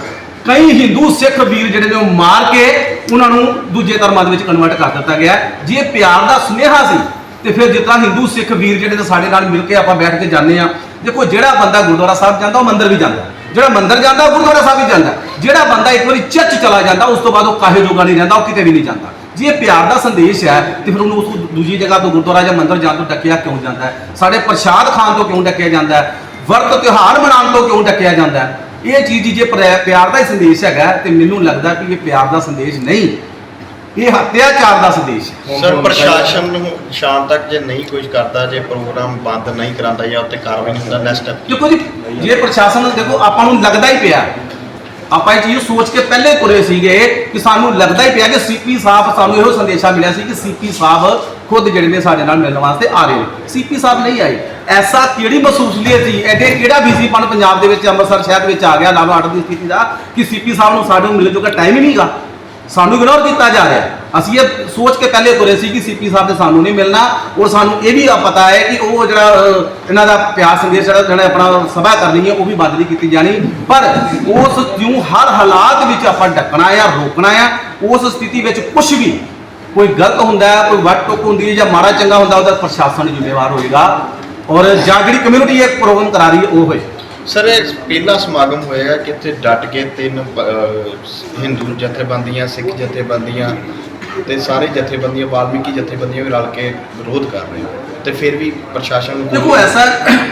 ਕਈ ਹਿੰਦੂ ਸਿੱਖ ਵੀਰ ਜਿਹੜੇ ਨੇ ਉਹ ਮਾਰ ਕੇ ਉਹਨਾਂ ਨੂੰ ਦੂਜੇ ਧਰਮਾਂ ਦੇ ਵਿੱਚ ਕਨਵਰਟ ਕਰ ਦਿੱਤਾ ਗਿਆ। ਜੇ ਪਿਆਰ ਦਾ ਸੁਨੇਹਾ ਸੀ, ਤੇ ਫਿਰ ਜਿੱਦਾਂ ਹਿੰਦੂ ਸਿੱਖ ਵੀਰ ਜਿਹੜੇ ਨੇ ਸਾਡੇ ਨਾਲ ਮਿਲ ਕੇ ਆਪਾਂ ਬੈਠ ਕੇ ਜਾਂਦੇ ਆ ਦੇਖੋ ਜਿਹੜਾ ਬੰਦਾ ਗੁਰਦੁਆਰਾ ਸਾਹਿਬ ਜਾਂਦਾ, ਉਹ ਮੰਦਿਰ ਵੀ ਜਾਂਦਾ। ਜਿਹੜਾ ਮੰਦਿਰ ਜਾਂਦਾ, ਉਹ ਗੁਰਦੁਆਰਾ ਸਾਹਿਬ ਵੀ ਜਾਂਦਾ। ਜਿਹੜਾ ਬੰਦਾ ਇੱਕ ਵਾਰੀ ਚਰਚ ਚਲਾ ਜਾਂਦਾ, ਉਸ ਤੋਂ ਬਾਅਦ ਉਹ ਕਾਹੇ ਜੋਗਾ ਨਹੀਂ ਰਹਿੰਦਾ, ਉਹ ਕਿਤੇ ਵੀ ਨਹੀਂ ਜਾਂਦਾ। ਜੇ ਇਹ ਪਿਆਰ ਦਾ ਸੰਦੇਸ਼ ਹੈ ਤੇ ਫਿਰ ਉਹਨੂੰ ਉਸ ਦੂਜੀ ਜਗ੍ਹਾ ਤੋਂ ਗੁਰਦੁਆਰਾ ਜਾਂ ਮੰਦਿਰ ਜਾਣ ਤੋਂ ਡੱਕਿਆ ਕਿਉਂ ਜਾਂਦਾ ਹੈ? ਸਾਡੇ ਪ੍ਰਸ਼ਾਦ ਖਾਣ ਤੋਂ ਕਿਉਂ ਡੱਕਿਆ ਜਾਂਦਾ ਹੈ? ਵਰਤ ਤਿਉਹਾਰ ਮਨਾਉਣ ਤੋਂ ਕਿਉਂ ਡੱਕਿਆ ਜਾਂਦਾ ਹੈ? ਇਹ ਚੀਜ਼ ਜੇ ਪਿਆ- ਪਿਆਰ ਦਾ ਹੀ ਸੰਦੇਸ਼ ਹੈਗਾ ਤੇ ਮੈਨੂੰ ਲੱਗਦਾ ਕਿ ਇਹ ਪਿਆਰ ਦਾ ਸੰਦੇਸ਼ ਨਹੀਂ। ਇਹ ਹੱਤਿਆਚਾਰ ਦਾ ਸੰਦੇਸ਼ ਹੈ। ਸਰ ਪ੍ਰਸ਼ਾਸਨ ਨੂੰ ਸ਼ਾਮ ਤੱਕ ਜੇ ਨਹੀਂ ਕੁਝ ਕਰਦਾ ਜੇ ਪ੍ਰੋਗਰਾਮ ਬੰਦ ਨਹੀਂ ਕਰਾਂਦਾ ਜਾਂ ਉੱਤੇ ਕਾਰਵਾਈ ਨਹੀਂ ਹੁੰਦਾ ਨੈਕਸਟ ਸਟੈਪ ਦੇਖੋ ਜੀ ਜੇ ਪ੍ਰਸ਼ਾਸਨ ਦੇਖੋ ਆਪਾਂ ਨੂੰ ਲੱਗਦਾ ਹੀ ਪਿਆ ਆਪਾਂ ਇਹ ਚੀਜ਼ ਸੋਚ ਕੇ ਪਹਿਲੇ ਤੁਰੇ ਸੀਗੇ ਕਿ ਸਾਨੂੰ ਲੱਗਦਾ ਹੀ ਪਿਆ ਕਿ ਸੀਪੀ ਸਾਹਿਬ ਸਾਨੂੰ ਇਹੋ ਸੰਦੇਸ਼ਾ ਮਿਲਿਆ ਸੀ ਕਿ ਸੀਪੀ ਸਾਹਿਬ ਖੁਦ ਜਿਹੜੇ ਨੇ ਸਾਡੇ ਨਾਲ ਮਿਲਣ ਵਾਸਤੇ ਆ ਰਹੇ ਨੇ। ਸੀਪੀ ਸਾਹਿਬ ਨਹੀਂ ਆਏ। ਐਸਾ ਕਿਹੜੀ ਮਸੂਸਲੀਅਤ ਸੀ? ਐਡੇ ਕਿਹੜਾ ਬੀਸੀਪਨ ਪੰਜਾਬ ਦੇ ਵਿੱਚ ਅੰਮ੍ਰਿਤਸਰ ਸ਼ਹਿਰ ਵਿੱਚ ਆ ਗਿਆ ਲਾਵਾ ਅੱਡ ਦੀ ਸਥਿਤੀ ਦਾ, ਕਿ ਸੀਪੀ ਸਾਹਿਬ ਨੂੰ ਸਾਡੇ ਨੂੰ ਮਿਲਣ ਜੋਗਾ ਟਾਈਮ ਹੀ ਨਹੀਂਗਾ ਸਾਨੂੰ ਇਗਨੋਰ ਕੀਤਾ ਜਾ ਰਿਹਾ ਅਸੀਂ ਇਹ ਸੋਚ ਕੇ ਪਹਿਲੇ ਤੁਰੇ ਸੀ ਕਿ ਸੀਪੀ ਸਾਹਿਬ ਤੇ ਸਾਨੂੰ ਨਹੀਂ ਮਿਲਣਾ। ਔਰ ਸਾਨੂੰ ਇਹ ਵੀ ਪਤਾ ਹੈ ਕਿ ਉਹ ਜਿਹੜਾ ਇਹਨਾਂ ਦਾ ਪਿਆਰ ਸੰਦੇਸ਼ ਜਿਹੜਾ ਜਿਹੜਾ ਆਪਣਾ ਸਭਾ ਕਰਨੀ ਹੈ, ਉਹ ਵੀ ਬੰਦ ਨਹੀਂ ਕੀਤੀ ਜਾਣੀ। ਪਰ ਉਸ ਨੂੰ ਹਰ ਹਾਲਾਤ ਵਿੱਚ ਆਪਾਂ ਡੱਕਣਾ ਆ ਰੋਕਣਾ ਆ ਉਸ ਸਥਿਤੀ ਵਿੱਚ ਕੁਝ ਵੀ ਕੋਈ ਗਲਤ ਹੁੰਦਾ ਹੈ, ਕੋਈ ਵੱਟ ਟੁੱਕ ਹੁੰਦੀ ਹੈ ਜਾਂ ਮਾੜਾ ਚੰਗਾ ਹੁੰਦਾ ਉਹਦਾ ਪ੍ਰਸ਼ਾਸਨ ਜ਼ਿੰਮੇਵਾਰ ਹੋਏਗਾ। ਔਰ ਜਾਂ ਕਮਿਊਨਿਟੀ ਇੱਕ ਪ੍ਰੋਗਰਾਮ ਕਰਾ ਰਹੀ ਹੈ, ਉਹ ਹੋਏ। ਸਰ ਇਹ ਪਹਿਲਾ ਸਮਾਗਮ ਹੋਇਆ ਕਿ ਇੱਥੇ ਡਟ ਕੇ ਤਿੰਨ ਅਹ, ਹਿੰਦੂ ਜਥੇਬੰਦੀਆਂ ਸਿੱਖ ਜਥੇਬੰਦੀਆਂ ਤੇ ਸਾਰੇ ਜਥੇਬੰਦੀਆਂ ਵਾਲਮੀਕੀ ਜਥੇਬੰਦੀਆਂ ਵੀ ਰਲ ਕੇ ਵਿਰੋਧ ਕਰ ਰਹੇ ਨੇ ਤੇ ਫਿਰ ਵੀ ਪ੍ਰਸ਼ਾਸਨ ਨੂੰ ਦੇਖੋ ਐਸਾ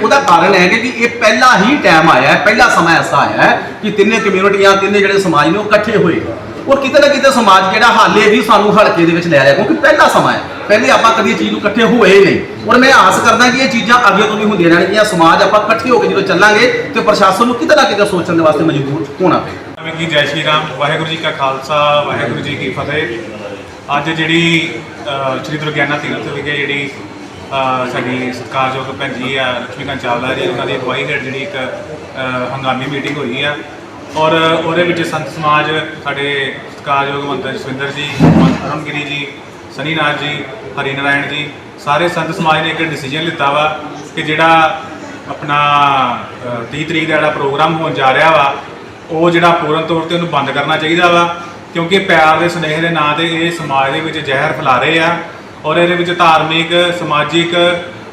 ਉਹਦਾ ਕਾਰਨ ਹੈ ਕਿ ਇਹ ਪਹਿਲਾ ਹੀ ਟਾਈਮ ਆਇਆ ਹੈ ਪਹਿਲਾ ਸਮਾਂ ਐਸਾ ਆਇਆ ਹੈ ਕਿ ਤਿੰਨੇ ਕਮਿਊਨਿਟੀਆਂ ਤਿੰਨੇ ਜਿਹੜੇ ਸਮਾਜ ਨੇ ਉਹ ਇਕੱਠੇ ਹੋਏ। ਔਰ ਕਿਤੇ ਨਾ ਕਿਤੇ ਸਮਾਜ ਜਿਹੜਾ ਹਾਲੇ ਵੀ ਸਾਨੂੰ ਹਲਕੇ ਦੇ ਵਿੱਚ ਲੈ ਰਿਹਾ ਕਿਉਂਕਿ ਪਹਿਲਾ ਸਮਾਂ ਹੈ। ਪਹਿਲੇ ਆਪਾਂ ਕਦੀ ਇਹ ਚੀਜ਼ ਨੂੰ ਇਕੱਠੇ ਹੋਏ ਹੀ ਨਹੀਂ। ਔਰ ਮੈਂ ਆਸ ਕਰਦਾ ਕਿ ਇਹ ਚੀਜ਼ਾਂ ਅੱਗੇ ਤੋਂ ਵੀ ਹੁੰਦੀਆਂ ਰਹਿਣਗੀਆਂ ਸਮਾਜ ਆਪਾਂ ਇਕੱਠੇ ਹੋ ਕੇ ਜਦੋਂ ਚੱਲਾਂਗੇ ਤੇ ਪ੍ਰਸ਼ਾਸਨ ਨੂੰ ਕਿਤੇ ਨਾ ਕਿਤੇ ਸੋਚਣ ਦੇ ਵਾਸਤੇ ਮਜਬੂਰ ਹੋਣਾ ਪਏਗਾ। ਜਿਵੇਂ ਕਿ ਜੈ ਸ਼੍ਰੀ ਰਾਮ ਵਾਹਿਗੁਰੂ ਜੀ ਕਾ ਖਾਲਸਾ ਵਾਹਿਗੁਰੂ ਜੀ ਕੀ ਫਤਿਹ। ਅੱਜ ਜਿਹੜੀ ਸ਼੍ਰੀ ਦੁਰਗਿਆਨਾ ਤੀਰਥ ਵਿਖੇ ਜਿਹੜੀ ਅ, ਸਾਡੀ ਸਤਿਕਾਰਯੋਗ ਭੈਣ ਜੀ ਆ ਲక్ష్ਮੀਕਾਂਤ ਚਾਵਲਾ ਜੀ ਉਹਨਾਂ ਦੀ ਅਗਵਾਈ ਹੇਠ ਜਿਹੜੀ ਇੱਕ ਹੰਗਾਮੀ ਮੀਟਿੰਗ ਹੋਈ ਆ। ਔਰ ਉਹਦੇ ਵਿੱਚ ਸੰਤ ਸਮਾਜ ਸਾਡੇ ਸਤਿਕਾਰਯੋਗ ਮੰਤਰੀ ਜਸਵਿੰਦਰ ਜੀ ਮੰਤ ਅਰੁਣਗਿਰੀ ਜੀ ਸਨੀ ਨਾਥ ਜੀ ਹਰੀ ਨਾਰਾਇਣ ਜੀ ਸਾਰੇ ਸੰਤ ਸਮਾਜ ਨੇ ਇੱਕ ਡਿਸੀਜਨ ਲਿੱਤਾ ਵਾ ਕਿ ਜਿਹੜਾ ਆਪਣਾ ਅ, 30 ਤਰੀਕ ਦਾ ਜਿਹੜਾ ਪ੍ਰੋਗਰਾਮ ਹੋਣ ਜਾ ਰਿਹਾ ਵਾ ਉਹ ਜਿਹੜਾ ਪੂਰਨ ਤੌਰ ਤੇ ਉਹਨੂੰ ਬੰਦ ਕਰਨਾ ਚਾਹੀਦਾ ਵਾ ਕਿਉਂਕਿ ਪਿਆਰ ਦੇ ਸੁਨੇਹੇ ਦੇ ਨਾਂ ਤੇ ਇਹ ਸਮਾਜ ਦੇ ਵਿੱਚ ਜ਼ਹਿਰ ਫੈਲਾ ਰਹੇ ਆ ਔਰ ਇਹਦੇ ਵਿੱਚ ਧਾਰਮਿਕ ਸਮਾਜਿਕ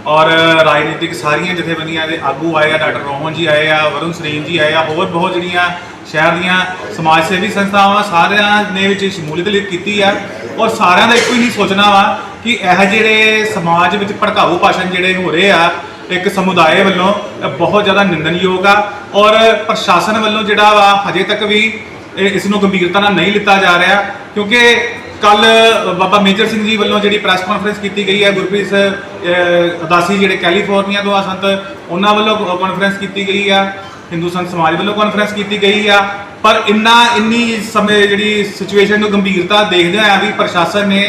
ਔਰ ਰਾਜਨੀਤਿਕ ਸਾਰੀਆਂ ਜਥੇਬੰਦੀਆਂ ਦੇ ਆਗੂ ਆਏ ਆ, ਡਾਕਟਰ ਰੋਹਨ ਜੀ ਆਏ ਆ, ਵਰੁਣ ਸਰੀਨ ਜੀ ਆਏ ਆ, ਹੋਰ ਬਹੁਤ ਜਿਹੜੀਆਂ ਸ਼ਹਿਰ ਦੀਆਂ ਸਮਾਜ ਸੇਵੀ ਸੰਸਥਾਵਾਂ ਸਾਰਿਆਂ ਨੇ ਵਿੱਚ ਸ਼ਮੂਲੀਅਤ ਕੀਤੀ ਆ। ਔਰ ਸਾਰਿਆਂ ਦਾ ਇੱਕੋ ਹੀ ਸੋਚਣਾ ਵਾ ਕਿ ਇਹ ਜਿਹੜੇ ਸਮਾਜ ਵਿੱਚ ਭੜਕਾਊ ਭਾਸ਼ਣ ਜਿਹੜੇ ਹੋ ਰਹੇ ਆ, ਇੱਕ ਸਮੁਦਾਇ ਵੱਲੋਂ, ਇਹ ਬਹੁਤ ਜ਼ਿਆਦਾ ਨਿੰਦਣਯੋਗ ਆ। ਔਰ ਪ੍ਰਸ਼ਾਸਨ ਵੱਲੋਂ ਜਿਹੜਾ ਵਾ, ਹਜੇ ਤੱਕ ਵੀ ਇਹ ਇਸ ਨੂੰ ਗੰਭੀਰਤਾ ਨਾਲ ਨਹੀਂ ਲਿੱਤਾ ਜਾ ਰਿਹਾ, ਕਿਉਂਕਿ ਕੱਲ ਬਾਬਾ ਮੇਜਰ ਸਿੰਘ ਜੀ ਵੱਲੋਂ ਜਿਹੜੀ ਪ੍ਰੈਸ ਕਾਨਫਰੰਸ ਕੀਤੀ ਗਈ ਹੈ ਗੁਰਪ੍ਰੀਤ ਅਹ, ਅਦਾਸੀ ਜਿਹੜੇ ਕੈਲੀਫੋਰਨੀਆ ਤੋਂ ਆ ਸੰਤ ਉਹਨਾਂ ਵੱਲੋਂ ਕਾਨਫਰੰਸ ਕੀਤੀ ਗਈ ਆ। ਹਿੰਦੂ ਸੰਤ ਸਮਾਜ ਵੱਲੋਂ ਕਾਨਫਰੰਸ ਕੀਤੀ ਗਈ ਆ। ਪਰ ਇੰਨਾ ਇੰਨੀ ਸਮੇਂ ਜਿਹੜੀ ਸਿਚੁਏਸ਼ਨ ਨੂੰ ਗੰਭੀਰਤਾ ਦੇਖਦੇ ਆ ਵੀ ਪ੍ਰਸ਼ਾਸਨ ਨੇ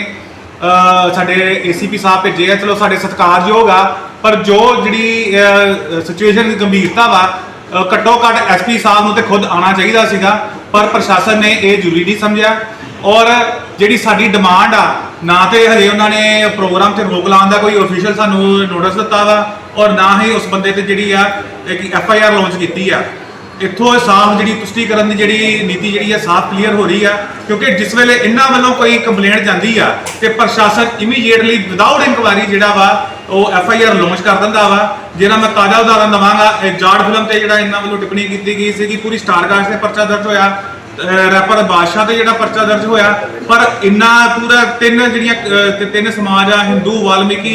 ਅਹ ਸਾਡੇ ਏਸੀਪੀ ਸਾਹਿਬ ਭੇਜੇ ਆ ਚਲੋ ਸਾਡੇ ਸਤਿਕਾਰਯੋਗ ਆ ਪਰ ਜੋ ਜਿਹੜੀ ਸਿਚੁਏਸ਼ਨ ਦੀ ਗੰਭੀਰਤਾ ਵਾ ਘੱਟੋ ਘੱਟ ਐਸਪੀ ਸਾਹਿਬ ਨੂੰ ਤੇ ਖੁਦ ਆਉਣਾ ਚਾਹੀਦਾ ਸੀਗਾ ਪਰ ਪ੍ਰਸ਼ਾਸਨ ਨੇ ਇਹ ਜ਼ਰੂਰੀ ਨਹੀਂ ਸਮਝਿਆ। ਔਰ ਜਿਹੜੀ ਸਾਡੀ ਡਿਮਾਂਡ ਆ, ਨਾ ਤੇ ਹਜੇ ਉਹਨਾਂ ਨੇ ਪ੍ਰੋਗਰਾਮ ਤੇ ਰੋਕ ਲਾਉਣ ਦਾ ਕੋਈ ਅਫੀਸ਼ੀਅਲ ਸਾਨੂੰ ਨੋਟਿਸ ਦਿੱਤਾ ਵਾ, ਔਰ ਨਾ ਹੀ ਉਸ ਬੰਦੇ ਤੇ ਜਿਹੜੀ ਆ, ਇੱਕ ਐਫ ਆਈ ਆਰ ਲਾਂਚ ਕੀਤੀ ਆ। ਇੱਥੋਂ ਸਾਫ਼ ਜਿਹੜੀ ਪੁਸ਼ਟੀਕਰਨ ਦੀ ਜਿਹੜੀ ਨੀਤੀ ਜਿਹੜੀ ਆ, ਸਾਫ਼ ਕਲੀਅਰ ਹੋ ਰਹੀ ਆ, ਕਿਉਂਕਿ ਜਿਸ ਵੇਲੇ ਇਹਨਾਂ ਵੱਲੋਂ ਕੋਈ ਕੰਪਲੇਂਟ ਜਾਂਦੀ ਆ, ਤੇ ਪ੍ਰਸ਼ਾਸਨ ਇਮੀਡੀਏਟਲੀ ਵਿਦਆਊਟ ਇਨਕੁਆਇਰੀ ਜਿਹੜਾ ਵਾ, ਉਹ ਐਫ ਆਈ ਆਰ ਲਾਂਚ ਕਰ ਦਿੰਦਾ ਵਾ ਜਿਹੜਾ ਮੈਂ ਤਾਜ਼ਾ ਉਦਾਹਰਨ ਦਵਾਂਗਾ, ਇਹ ਫਿਲਮ ਤੇ ਜਿਹੜਾ ਇਹਨਾਂ ਵੱਲੋਂ ਟਿੱਪਣੀ ਕੀਤੀ ਗਈ ਸੀਗੀ, ਪੂਰੀ ਸਟਾਰ ਕਾਸਟ ਤੇ ਪਰਚਾ ਦਰਜ ਹੋਇਆ ਰੈਪਰ ਬਾਦਸ਼ਾਹ ਤੇ ਜਿਹੜਾ ਪਰਚਾ ਦਰਜ ਹੋਇਆ ਪਰ ਇੰਨਾ ਪੂਰਾ ਤਿੰਨ ਜਿਹੜੀਆਂ ਅਹ, ਤੇ ਤਿੰਨ ਸਮਾਜ ਆ ਹਿੰਦੂ ਵਾਲਮੀਕੀ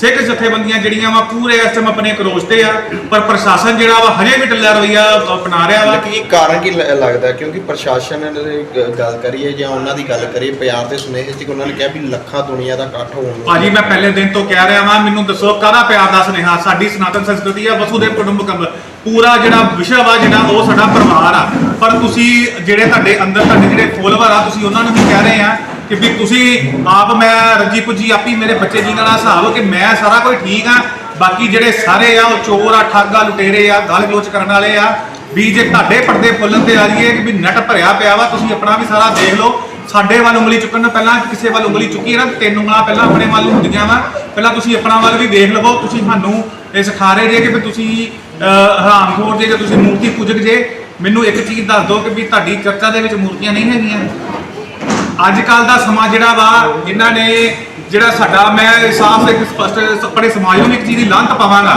ਸਿੱਖ ਜਥੇਬੰਦੀਆਂ ਜਿਹੜੀਆਂ ਵਾ ਪੂਰੇ ਇਸ ਟਾਈਮ ਆਪਣੇ ਕਰੋਜ ਤੇ ਆ ਪਰ ਪ੍ਰਸ਼ਾਸਨ ਜਿਹੜਾ ਵਾ ਹਜੇ ਵੀ ਢਿੱਲਾ ਰਵਈਆ ਅਪਣਾ ਰਿਹਾ ਵਾ। ਕੀ ਕਾਰਨ ਕੀ ਲ- ਲੱਗਦਾ? ਕਿਉਂਕਿ ਪ੍ਰਸ਼ਾਸਨ ਨੇ ਗ- ਗੱਲ ਕਰੀਏ ਜਾਂ ਉਹਨਾਂ ਦੀ ਗੱਲ ਕਰੀਏ ਪਿਆਰ ਦੇ ਸੁਨੇਹੇ 'ਚ ਉਹਨਾਂ ਨੇ ਕਿਹਾ ਵੀ ਲੱਖਾਂ ਦੁਨੀਆ ਦਾ ਇਕੱਠ ਹੋਣ ਨੂੰ। ਭਾਜੀ ਮੈਂ ਪਹਿਲੇ ਦਿਨ ਤੋਂ ਕਹਿ ਰਿਹਾ ਵਾਂ ਮੈਨੂੰ ਦੱਸੋ ਕਾਹਦਾ ਪਿਆਰ ਦਾ ਸੁਨੇਹਾ? ਸਾਡੀ ਸਨਾਤਨ ਸੰਸਕ੍ਰਿਤੀ ਆ ਵਸੂਦੇਵ ਕੁਟੁੰਬਕਮ ਪੂਰਾ ਜਿਹੜਾ ਵਿਸ਼ਵ ਆ ਜਿਹੜਾ ਉਹ ਸਾਡਾ ਪਰਿਵਾਰ ਆ। ਪਰ ਤੁਸੀਂ ਜਿਹੜੇ ਤੁਹਾਡੇ ਅੰਦਰ ਤੁਹਾਡੇ ਜਿਹੜੇ ਫੋਲੋਵਰ ਆ ਤੁਸੀਂ ਉਹਨਾਂ ਨੂੰ ਵੀ ਕਹਿ ਰਹੇ ਆ ਕਿ ਵੀ ਤੁਸੀਂ ਆਪ ਮੈਂ ਰੱਜੀ ਪੁੱਜੀ ਆਪੀ ਮੇਰੇ ਬੱਚੇ ਜੀ ਨਾਲ ਹਿਸਾਬ ਕਿ ਮੈਂ ਸਾਰਾ ਕੁਝ ਠੀਕ ਆ। ਬਾਕੀ ਜਿਹੜੇ ਸਾਰੇ ਆ ਉਹ ਚੋਰ ਆ ਠੱਗ ਆ ਲੁਟੇਰੇ ਆ ਗਾਲ ਗਲੋਚ ਕਰਨ ਵਾਲੇ ਆ। ਵੀ ਜੇ ਤੁਹਾਡੇ ਪਰਦੇ ਫੁੱਲਣ ਤੇ ਆ ਜਾਈਏ ਕਿ ਵੀ ਨਟ ਭਰਿਆ ਪਿਆ ਵਾ ਤੁਸੀਂ ਆਪਣਾ ਵੀ ਸਾਰਾ ਦੇਖ ਲਓ। ਸਾਡੇ ਵੱਲ ਉਂਗਲੀ ਚੁੱਕਣ ਤੋਂ ਪਹਿਲਾਂ ਕਿਸੇ ਵੱਲ ਉਂਗਲੀ ਚੁੱਕੀ ਹੈ ਨਾ ਤਿੰਨ ਉਂਗਲਾਂ ਪਹਿਲਾਂ ਆਪਣੇ ਵੱਲ ਹੁੰਦੀਆਂ ਵਾ। ਪਹਿਲਾਂ ਤੁਸੀਂ ਆਪਣਾ ਵੱਲ ਵੀ ਦੇਖ ਲਵੋ ਤੁਸੀਂ ਸਾਨੂੰ ਇਹ ਸਿਖਾ ਰਹੇ ਜੇ ਕਿ ਵੀ ਤੁਸੀਂ ਅਹ, ਹਰਾਮਖੋਰ ਜੇ ਕਿ ਤੁਸੀਂ ਮੂਰਤੀ ਪੂਜਕ ਜੇ। ਮੈਨੂੰ ਇੱਕ ਚੀਜ਼ ਦੱਸ ਦਿਓ ਕਿ ਵੀ ਤੁਹਾਡੀ ਚਰਚਾ ਦੇ ਵਿੱਚ ਮੂਰਤੀਆਂ ਨਹੀਂ ਹੈਗੀਆਂ। ਅੱਜ ਕੱਲ ਦਾ ਸਮਾਂ ਜਿਹੜਾ ਵਾ, ਇਹਨਾਂ ਨੇ ਜਿਹੜਾ ਸਾਡਾ, ਮੈਂ ਸਾਫ਼ ਇੱਕ ਸਪਸ਼ਟ ਆਪਣੇ ਸਮਾਜ ਨੂੰ ਇੱਕ ਚੀਜ਼ ਦੀ ਲਾਂਤ ਪਾਵਾਂਗਾ।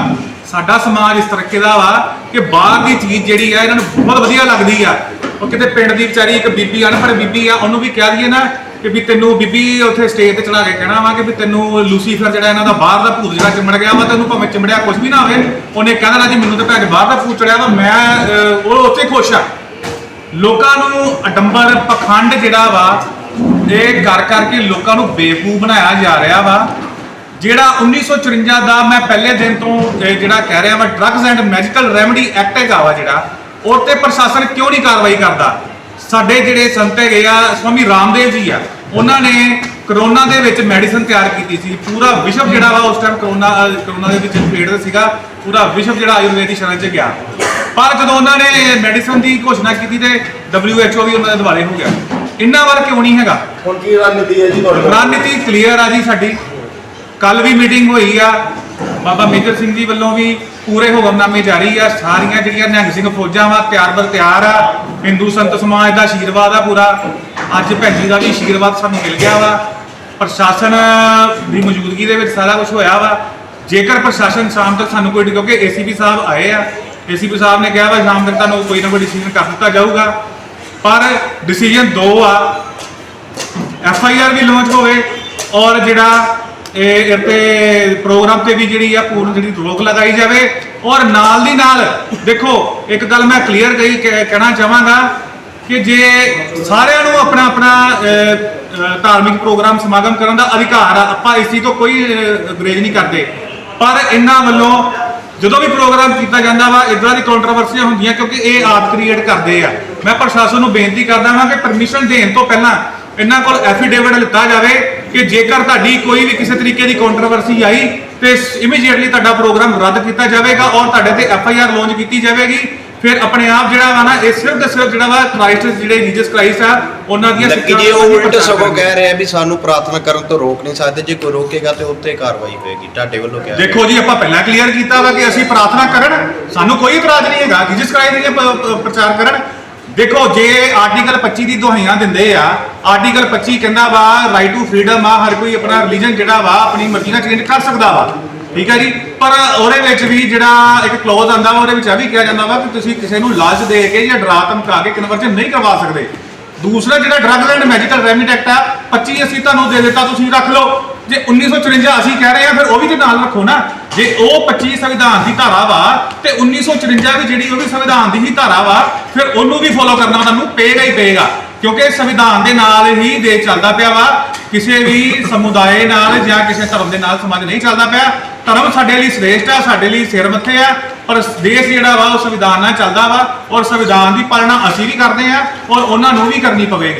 ਸਾਡਾ ਸਮਾਜ ਇਸ ਤਰੀਕੇ ਦਾ ਵਾ ਕਿ ਬਾਹਰ ਦੀ ਚੀਜ਼ ਜਿਹੜੀ ਆ, ਇਹਨਾਂ ਨੂੰ ਬਹੁਤ ਵਧੀਆ ਲੱਗਦੀ ਆ। ਉਹ ਕਿਤੇ ਪਿੰਡ ਦੀ ਵਿਚਾਰੀ ਇੱਕ ਬੀਬੀ, ਅਨਪੜ੍ਹ ਬੀਬੀ ਆ, ਉਹਨੂੰ ਵੀ ਕਹਿ ਦਈਏ ਨਾ ਕਿ ਵੀ ਤੈਨੂੰ ਬੀਬੀ ਉੱਥੇ ਸਟੇਜ ਤੇ ਚੜਾ ਕੇ ਕਹਿਣਾ ਵਾ ਕਿ ਵੀ ਤੈਨੂੰ ਲੂਸੀਫਰ ਜਿਹੜਾ ਇਹਨਾਂ ਦਾ ਬਾਹਰ ਦਾ ਭੂਤ ਜਿਹੜਾ ਚਿੰਬੜ ਗਿਆ ਵਾ, ਤੈਨੂੰ ਭਾਵੇਂ ਚਿੰਬੜਿਆ ਕੁਝ ਵੀ ਨਾ ਹੋਵੇ, ਉਹਨੇ ਕਹਿਣਾ ਜੀ ਮੈਨੂੰ ਤਾਂ ਭੈਣ ਬਾਹਰ ਦਾ ਭੂਤ ਚੜਿਆ ਵਾ, ਮੈਂ ਉਹ ਉੱਥੇ ਖੁਸ਼ ਆ। ਲੋਕਾਂ ਨੂੰ ਅਡੰਬਰ ਪਖੰਡ ਜਿਹੜਾ ਵਾ ਇਹ ਕਰ ਕਰਕੇ ਲੋਕਾਂ ਨੂੰ ਬੇਵਕੂਫ ਬਣਾਇਆ ਜਾ ਰਿਹਾ ਵਾ, ਜਿਹੜਾ 1954 ਦਾ ਮੈਂ ਪਹਿਲੇ ਦਿਨ ਤੋਂ, ਇਹ ਜਿਹੜਾ ਕਹਿ ਰਿਹਾ ਵਾ drugs and magical remedy act ਹੈਗਾ ਵਾ ਜਿਹੜਾ ਉਹ ਤੇ ਪ੍ਰਸ਼ਾਸਨ ਕਿਉਂ ਨਹੀਂ ਕਾਰਵਾਈ ਕਰਦਾ? ਸਾਡੇ ਜਿਹੜੇ ਸੰਤ ਹੈਗੇ ਆ, ਸਵਾਮੀ ਰਾਮਦੇਵ ਜੀ ਆ, ਉਹਨਾਂ ਨੇ ਕਰੋਨਾ ਦੇ ਵਿੱਚ ਮੈਡੀਸਨ ਤਿਆਰ ਕੀਤੀ ਸੀ। ਪੂਰਾ ਵਿਸ਼ਵ ਜਿਹੜਾ ਵਾ, ਉਸ ਟਾਈਮ ਕਰੋਨਾ ਕਰੋਨਾ ਦੇ ਵਿੱਚ ਪੀੜਤ ਸੀਗਾ, ਪੂਰਾ ਵਿਸ਼ਵ ਜਿਹੜਾ ਆਯੁਰਵੇਦ ਦੀ ਸ਼ਰਨ ਚ ਗਿਆ। ਪਰ ਜਦੋਂ ਉਹਨਾਂ ਨੇ ਮੈਡੀਸਨ ਦੀ ਘੋਸ਼ਣਾ ਕੀਤੀ ਤੇ WHO ਵੀ ਉਹਨਾਂ ਦੇ ਦੁਆਲੇ ਹੋ ਗਿਆ। ਇੰਨਾ ਵਾਰ ਕਿਉਂ ਨਹੀਂ ਹੈਗਾ? ਹੁਣ ਕੀ ਰਣਨੀਤੀ ਹੈ ਜੀ ਤੁਹਾਡੇ ਕੋਲ? ਰਣਨੀਤੀ ਕਲੀਅਰ ਆ ਜੀ ਸਾਡੀ। ਕੱਲ ਵੀ ਮੀਟਿੰਗ ਹੋਈ ਆ। ਬਾਬਾ ਮੇਜਰ ਸਿੰਘ ਜੀ ਵੱਲੋਂ ਵੀ ਪੂਰੇ ਹੁਕਮਨਾਮੇ ਜਾਰੀ ਆ। ਸਾਰੀਆਂ ਜਿਹੜੀਆਂ ਨਿਹੰਗ ਸਿੰਘ ਫੌਜਾਂ ਵਾ ਤਿਆਰ ਬਰ ਤਿਆਰ ਆ। ਹਿੰਦੂ ਸੰਤ ਸਮਾਜ ਦਾ ਆਸ਼ੀਰਵਾਦ ਆ ਪੂਰਾ। ਅੱਜ ਭੈਣ ਜੀ ਦਾ ਵੀ ਆਸ਼ੀਰਵਾਦ ਸਾਨੂੰ ਮਿਲ ਗਿਆ ਵਾ। ਪ੍ਰਸ਼ਾਸਨ ਦੀ ਮੌਜੂਦਗੀ ਦੇ ਵਿੱਚ ਸਾਰਾ ਕੁਝ ਹੋਇਆ ਵਾ। ਜੇਕਰ ਪ੍ਰਸ਼ਾਸਨ ਸ਼ਾਮ ਤੱਕ ਸਾਨੂੰ ਕੋਈ ਕਿਉਂਕਿ ਏਸੀਪੀ ਸਾਹਿਬ ਆਏ ਆ। ਏਸੀਪੀ ਸਾਹਿਬ ਨੇ ਕਿਹਾ ਵਾ ਸ਼ਾਮ ਤੱਕ ਤੁਹਾਨੂੰ ਕੋਈ ਨਾ ਕੋਈ ਡਿਸੀਜਨ ਕਰ ਦਿੱਤਾ ਜਾਊਗਾ। ਪਰ ਡਿਸੀਜਨ ਦੋ ਆ। ਐਫ ਆਈ ਆਰ ਵੀ ਲਾਂਚ ਹੋਵੇ ਔਰ ਜਿਹੜਾ ਇਹ ਇੱਥੇ ਪ੍ਰੋਗਰਾਮ ਤੇ ਵੀ ਜਿਹੜੀ ਆ ਪੂਰਨ ਜਿਹੜੀ ਰੋਕ ਲਗਾਈ ਜਾਵੇ ਔਰ ਨਾਲ ਦੀ ਨਾਲ ਦੇਖੋ ਇੱਕ ਗੱਲ ਮੈਂ ਕਲੀਅਰ ਕਹੀ ਕਹਿ- ਕਹਿਣਾ ਚਾਹਾਂਗਾ ਕਿ ਜੇ ਸਾਰਿਆਂ ਨੂੰ ਆਪਣਾ ਆਪਣਾ ਧਾਰਮਿਕ ਪ੍ਰੋਗਰਾਮ ਸਮਾਗਮ ਕਰਨ ਦਾ ਅਧਿਕਾਰ ਆ ਆਪਾਂ ਇਸ ਚੀਜ਼ ਤੋਂ ਕੋਈ ਅਹ, ਗੁਰੇਜ਼ ਨਹੀਂ ਕਰਦੇ। ਪਰ ਇਹਨਾਂ ਵੱਲੋਂ ਜਦੋਂ ਵੀ ਪ੍ਰੋਗਰਾਮ ਕੀਤਾ ਜਾਂਦਾ ਵਾ ਇਦਾਂ ਦੀ ਕੰਟਰੋਵਰਸੀਆਂ ਹੁੰਦੀਆਂ ਕਿਉਂਕਿ ਇਹ ਆਪ ਕ੍ਰੀਏਟ ਕਰਦੇ ਆ। ਮੈਂ ਪ੍ਰਸ਼ਾਸਨ ਨੂੰ ਬੇਨਤੀ ਕਰਦਾ ਹਾਂ ਕਿ ਪਰਮਿਸ਼ਨ ਦੇਣ ਤੋਂ ਪਹਿਲਾਂ ਇਹਨਾਂ ਕੋਲ ਐਫੀਡੇਵਿਟ ਲਿੱਤਾ ਜਾਵੇ ਕਿ ਜੇਕਰ ਤੁਹਾਡੀ ਕੋਈ ਵੀ ਕਿਸੇ ਤਰੀਕੇ ਦੀ ਕੰਟਰੋਵਰਸੀ ਆਈ, ਤੇ ਇਮੀਡੀਏਟਲੀ ਤੁਹਾਡਾ ਪ੍ਰੋਗਰਾਮ ਰੱਦ ਕੀਤਾ ਜਾਵੇਗਾ ਔਰ ਤੁਹਾਡੇ ਤੇ ਐਫ ਆਈ ਆਰ ਲੌਂਚ ਕੀਤੀ ਜਾਵੇਗੀ। ਫਿਰ ਆਪਣੇ ਆਪ ਜਿਹੜਾ ਵਾ ਨਾ ਇਹ ਸਿਰਫ ਤੇ ਸਿਰਫ ਜਿਹੜਾ ਵਾ ਕ੍ਰਾਈਸਟ ਜਿਹੜੇ ਜੀਸਸ ਕ੍ਰਾਈਸਟ ਆ ਉਹਨਾਂ ਦੀਆਂ ਸਿੱਖਿਆਵਾਂ ਜੀ ਉਹ ਉਲਟ ਸਗੋਂ। ਕਹਿ ਰਹੇ ਆ ਵੀ ਸਾਨੂੰ ਪ੍ਰਾਰਥਨਾ ਕਰਨ ਤੋਂ ਰੋਕ ਨਹੀਂ ਸਕਦੇ ਜੇ ਕੋਈ ਰੋਕੇਗਾ ਤੇ ਉੱਤੇ ਕਾਰਵਾਈ ਹੋਏਗੀ ਤੁਹਾਡੇ ਵੱਲੋਂ ਕਿਹਾ ਦੇਖੋ ਜੀ ਆਪਾਂ ਪਹਿਲਾਂ ਕਲੀਅਰ ਕੀਤਾ ਵਾ ਕਿ ਅਸੀਂ ਪ੍ਰਾਰਥਨਾ ਕਰਨ ਸਾਨੂੰ ਕੋਈ ਇਤਰਾਜ਼ ਨਹੀਂ ਹੈਗਾ ਜਿਸ ਕਰਾਈ ਦੇ ਪ੍ਰਚਾਰ ਕਰਨ ਦੇਖੋ ਜੇ ਆਰਟੀਕਲ 25 ਦੀ ਦੁਹਾਈਆਂ ਦਿੰਦੇ ਆ ਆਰਟੀਕਲ 25 ਕਹਿੰਦਾ ਵਾ ਰਾਈਟ ਟੂ ਫਰੀडम ਆ ਹਰ ਕੋਈ ਆਪਣਾ ਰਿਲੀਜਨ ਜਿਹੜਾ ਵਾ ਆਪਣੀ ਮਰਜ਼ੀ ਨਾਲ ਚੇਂਜ ਕਰ ਸਕਦਾ ਵਾ ਠੀਕ ਹੈ ਜੀ? ਪਰ ਉਹਦੇ ਵਿੱਚ ਵੀ ਜਿਹੜਾ ਇੱਕ ਕਲੋਜ਼ ਆਂਦਾ ਵਾ ਉਹਦੇ ਵਿੱਚ ਇਹ ਵੀ ਕਿਹਾ ਜਾਂਦਾ ਵਾ ਕਿ ਤੁਸੀਂ ਕਿਸੇ ਨੂੰ ਲਾਲਚ ਦੇ ਕੇ ਜਾਂ ਡਰਾ ਧਮਕਾ ਕੇ ਕਨਵਰਜਨ ਨਹੀਂ ਕਰਵਾ ਸਕਦੇ। ਦੂਸਰਾ ਜਿਹੜਾ drugs and magical remedy act ਆ 25 ਅਸੀਂ ਤੁਹਾਨੂੰ ਦੇ ਦਿੱਤਾ, ਤੁਸੀਂ ਰੱਖ ਲਓ। ਜੇ 1954 ਅਸੀਂ ਕਹਿ ਰਹੇ ਆ ਫਿਰ ਉਹ ਵੀ ਤੇ ਨਾਲ ਰੱਖੋ ਨਾ। ਜੇ ਉਹ 25 ਸੰਵਿਧਾਨ ਦੀ ਧਾਰਾ ਵਾ, ਤੇ 1954 ਵੀ ਜਿਹੜੀ ਉਹ ਵੀ ਸੰਵਿਧਾਨ ਦੀ ਹੀ ਧਾਰਾ ਵਾ, ਫਿਰ ਉਹਨੂੰ ਵੀ ਫੋਲੋ ਕਰਨਾ ਤੁਹਾਨੂੰ ਪਏਗਾ ਹੀ ਪਏਗਾ। ਕਿਉਂਕਿ ਸੰਵਿਧਾਨ ਦੇ ਨਾਲ ਹੀ ਦੇਸ਼ ਚੱਲਦਾ ਪਿਆ ਵਾ। ਕਿਸੇ ਵੀ ਸਮੁਦਾਇ ਨਾਲ ਜਾਂ ਕਿਸੇ ਧਰਮ ਦੇ ਨਾਲ ਸਮਾਜ ਨਹੀਂ ਚੱਲਦਾ ਪਿਆ। ਧਰਮ ਸਾਡੇ ਲਈ ਸ੍ਰੇਸ਼ਟ ਆ, ਸਾਡੇ ਲਈ ਸਿਰ ਮੱਥੇ ਆ, ਪਰ ਦੇਸ਼ ਜਿਹੜਾ ਵਾ, ਉਹ ਸੰਵਿਧਾਨ ਨਾਲ ਚੱਲਦਾ ਵਾ, ਔਰ ਸੰਵਿਧਾਨ ਦੀ ਪਾਲਣਾ ਅਸੀਂ ਵੀ ਕਰਦੇ ਆ, ਔਰ ਉਹਨਾਂ ਨੂੰ ਵੀ ਕਰਨੀ ਪਵੇਗੀ।